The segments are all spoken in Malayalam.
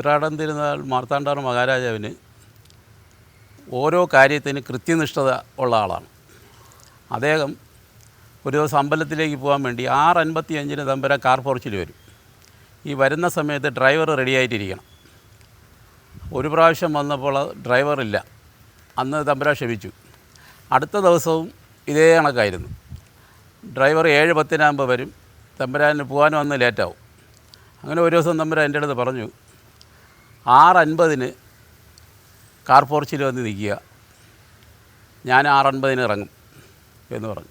ഉത്രാടം തിരുനാൾ മാർത്താണ്ഡവർ മഹാരാജാവിന് ഓരോ കാര്യത്തിന് കൃത്യനിഷ്ഠത ഉള്ള ആളാണ്. അദ്ദേഹം ഒരു ദിവസം അമ്പലത്തിലേക്ക് പോകാൻ വേണ്ടി ആറ് അൻപത്തി അഞ്ചിന് തമ്പര കാർ പോർച്ചിൽ വരും. ഈ വരുന്ന സമയത്ത് ഡ്രൈവർ റെഡിയായിട്ടിരിക്കണം. ഒരു പ്രാവശ്യം വന്നപ്പോൾ ഡ്രൈവറില്ല. അന്ന് തമ്പര ക്ഷമിച്ചു. അടുത്ത ദിവസവും ഇതേ കണക്കായിരുന്നു. ഡ്രൈവർ ഏഴ് പത്തിനാകുമ്പോൾ വരും. തമ്പുരാന് പോകാൻ വന്ന് ലേറ്റാവും. അങ്ങനെ ഒരു ദിവസം തമ്പര എന്റെ അടുത്ത് പറഞ്ഞു ആറ് അൻപതിന് കാർ പോർച്ചിൽ വന്ന് നിൽക്കുക. ഞാൻ ആറ് അൻപതിന് ഇറങ്ങും എന്ന് പറഞ്ഞു.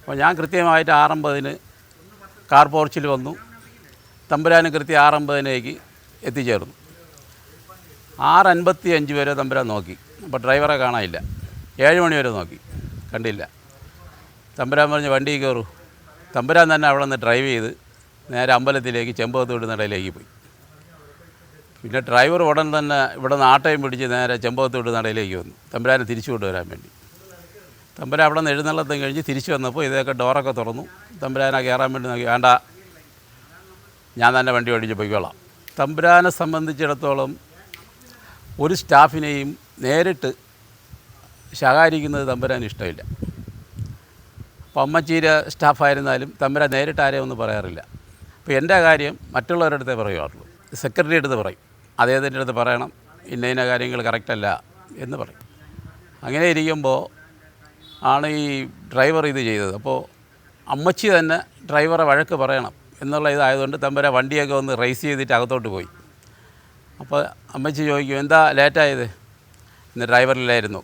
അപ്പോൾ ഞാൻ കൃത്യമായിട്ട് ആറമ്പതിന് കാർ പോർച്ചിൽ വന്നു. തമ്പുരാനും കൃത്യം ആറമ്പതിനേക്ക് എത്തിച്ചേർന്നു. ആറ് അൻപത്തി അഞ്ച് വരെ തമ്പുരാൻ നോക്കി. അപ്പോൾ ഡ്രൈവറെ കാണാനില്ല. ഏഴ് മണി വരെ നോക്കി. കണ്ടില്ല. തമ്പുരാൻ പറഞ്ഞ് വണ്ടി കയറൂ. തമ്പുരാൻ തന്നെ അവിടെ നിന്ന് ഡ്രൈവ് ചെയ്ത് നേരെ അമ്പലത്തിലേക്ക് ചെമ്പകത്തോട് നടയിലേക്ക് പോയി. പിന്നെ ഡ്രൈവർ ഉടൻ തന്നെ ഇവിടെ നിന്ന് ആട്ടയും പിടിച്ച് നേരെ ചെമ്പകത്തോട് നടയിലേക്ക് വന്നു. തമ്പുരാനെ തിരിച്ചു കൊണ്ടുവരാൻ വേണ്ടി. തമ്പുരാൻ അവിടെ നിന്ന് എഴുന്നള്ളത്തും കഴിഞ്ഞ് തിരിച്ചു വന്നപ്പോൾ ഇതൊക്കെ ഡോറൊക്കെ തുറന്നു. തമ്പുരാനെ കയറാൻ വേണ്ടി നോക്കി വേണ്ട ഞാൻ തന്നെ വണ്ടി ഓടിച്ച് പോയിക്കോളാം. തമ്പുരാനെ സംബന്ധിച്ചിടത്തോളം ഒരു സ്റ്റാഫിനെയും നേരിട്ട് ശകാരിക്കുന്നത് തമ്പുരാൻ ഇഷ്ടമില്ല. അപ്പം അമ്മച്ചീര സ്റ്റാഫായിരുന്നാലും തമ്പുരാൻ നേരിട്ട് ആരെയും ഒന്നും പറയാറില്ല. അപ്പോൾ എന്റെ കാര്യം മറ്റുള്ളവരുടെ അടുത്തേ പറയുമാറുള്ളൂ സെക്രട്ടറി അടുത്ത് പറയും. അദ്ദേഹത്തിന്റെ അടുത്ത് പറയണം ഇന്ന ഇന്ന കാര്യങ്ങൾ കറക്റ്റല്ല എന്ന് പറയും. അങ്ങനെ ഇരിക്കുമ്പോൾ ആണ് ഈ ഡ്രൈവർ ഇത് ചെയ്തത്. അപ്പോൾ അമ്മച്ചി തന്നെ ഡ്രൈവറെ വഴക്ക് പറയണം എന്നുള്ള ഇതായതുകൊണ്ട് തമ്പുരാൻ വണ്ടിയൊക്കെ ഒന്ന് റേസ് ചെയ്തിട്ട് അകത്തോട്ട് പോയി. അപ്പോൾ അമ്മച്ചി ചോദിക്കും എന്താ ലേറ്റായത്? ഇന്ന് ഡ്രൈവറിലായിരുന്നു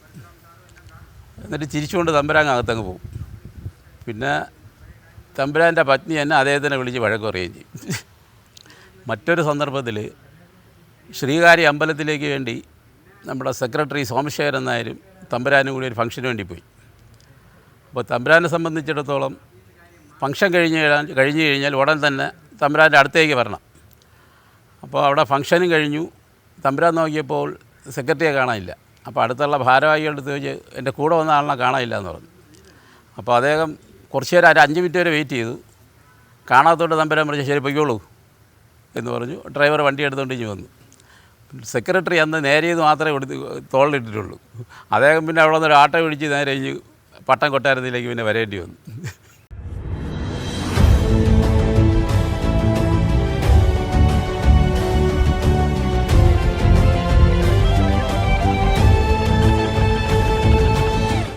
എന്നിട്ട് ചിരിച്ചുകൊണ്ട് തമ്പുരാൻ അകത്തങ്ങ് പോകും. പിന്നെ തമ്പുരാന്റെ പത്നി എന്നെ അദ്ദേഹത്തിനെ വിളിച്ച് വഴക്ക് പറയുകയും ചെയ്യും. മറ്റൊരു സന്ദർഭത്തിൽ ശ്രീകാരി അമ്പലത്തിലേക്ക് വേണ്ടി നമ്മുടെ സെക്രട്ടറി സോമശേഖരൻ നായരും തമ്പുരാനും കൂടി ഒരു ഫംഗ്ഷന് വേണ്ടി പോയി. അപ്പോൾ തമ്പുരാനെ സംബന്ധിച്ചിടത്തോളം ഫംഗ്ഷൻ കഴിഞ്ഞ് കഴിഞ്ഞ് കഴിഞ്ഞാൽ ഉടൻ തന്നെ തമ്പുരാന്റെ അടുത്തേക്ക് വരണം. അപ്പോൾ അവിടെ ഫംഗ്ഷനും കഴിഞ്ഞു. തമ്പുരാൻ നോക്കിയപ്പോൾ സെക്രട്ടറിയെ കാണാനില്ല. അപ്പോൾ അടുത്തുള്ള ഭാരവാഹികളുടെ ചോദിച്ച് എന്റെ കൂടെ വന്ന ആളിനെ കാണാനില്ല എന്ന് പറഞ്ഞു. അപ്പോൾ അദ്ദേഹം കുറച്ച് നേരം ഒരു അഞ്ച് മിനിറ്റ് വരെ വെയിറ്റ് ചെയ്തു. കാണാത്തോണ്ട് തമ്പുരാൻ പറഞ്ഞു ശരി പൊയ്ക്കോളൂ എന്ന് പറഞ്ഞു. ഡ്രൈവർ വണ്ടി എടുത്തുകൊണ്ട് ഇനി വന്നു. സെക്രട്ടറി അന്ന് നേരെ മാത്രമേ എടുത്ത് തോളിലിട്ടിട്ടുള്ളൂ. അദ്ദേഹം പിന്നെ അവിടെ നിന്ന് ഒരു ആട്ടോ പിടിച്ച് നേരെ പട്ടം കൊട്ടാരത്തിലേക്ക് പിന്നെ വരേണ്ടി വന്നു.